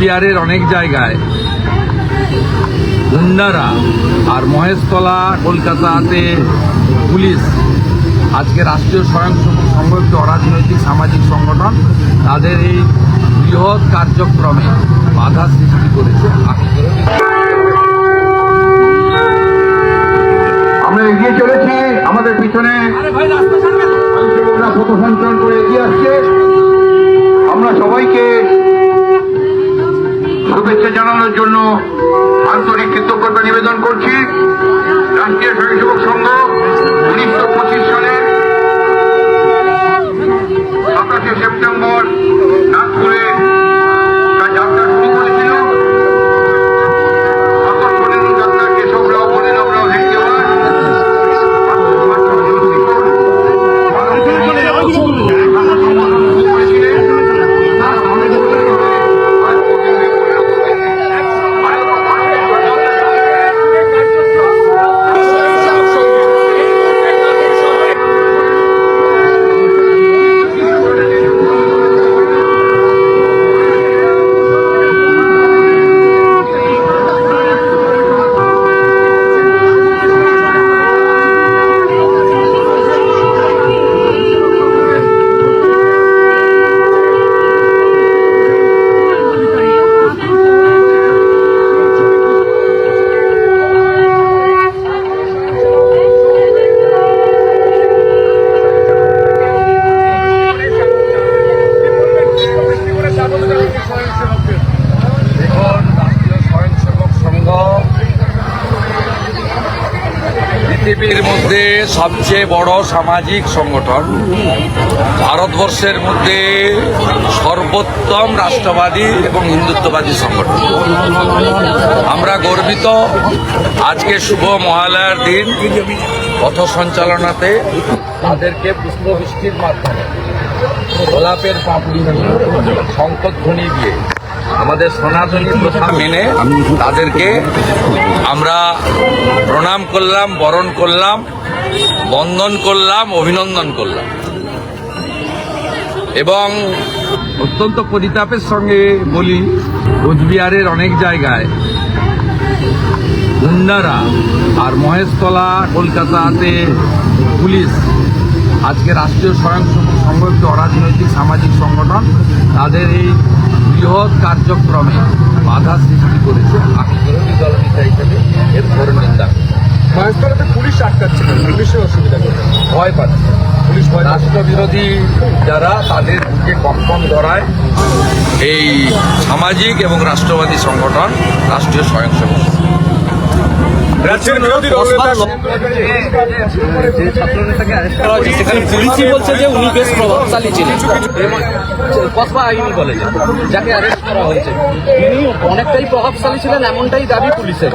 কোচবিহারের অনেক জায়গায়। গুন্ডারা আর মহেশতলা কলকাতাতে পুলিশ আজকে রাষ্ট্রীয় স্বয়ংসেবক সংঘ একটি অরাজনৈতিক সামাজিক সংগঠন তাদের এই বৃহৎ কার্যক্রমে বাধা সৃষ্টি করেছে। আমরা এগিয়ে চলেছি আমাদের পিছনে পথ সঞ্চরণ করে এগিয়ে আসছে। শুভেচ্ছা জানানোর জন্য আন্তরিক কৃতজ্ঞতা নিবেদন করছি। রাষ্ট্রীয় স্বয়ংসেবক সংঘ উনিশশো পঁচিশ সালে সাতাশে সেপ্টেম্বর পৃথিবীর মধ্যে সবচেয়ে বড় সামাজিক সংগঠন ভারতবর্ষের মধ্যে সর্বোত্তম রাষ্ট্রবাদী এবং হিন্দুত্ববাদী সংগঠন। আমরা গর্বিত আজকে শুভ মহালয়ার দিন পথ সঞ্চালনাতে তাদেরকে পুষ্পবৃষ্টির মাধ্যমে গোলাপের পাপড়ি দিয়ে শঙ্করধ্বনি দিয়ে আমাদের সনাতনী প্রথা মেনে তাদেরকে আমরা প্রণাম করলাম, বরণ করলাম, বন্দন করলাম, অভিনন্দন করলাম। এবং অত্যন্ত পরিতাপের সঙ্গে বলি, কোচবিহারের অনেক জায়গায় গুন্ডারা আর মহেশতলা, কলকাতাতে পুলিশ, আজকে রাষ্ট্রীয় স্বয়ংসেবক সংঘ অরাজনৈতিক সামাজিক সংগঠন, তাদের এই বৃহৎ কার্যক্রমে বাধা সৃষ্টি করেছে আমি বিরোধী দল দলনেতা হিসেবে এর ঘোর নিন্দা। মহেশতলাতে পুলিশ আটকাচ্ছে না পুলিশের অসুবিধা ভয় পাচ্ছে পুলিশ ভয় রাষ্ট্রবিরোধী যারা তাদের বুকে কম্পন ধরায় এই সামাজিক এবং রাষ্ট্রবাদী সংগঠন রাষ্ট্রীয় স্বয়ংসেবক। রাজ্যের বিরোধী যে উনি প্রভাবশালী ছিলেন কসবা অনেকটাই প্রভাবশালী ছিলেন এমনটাই দাবি পুলিশের।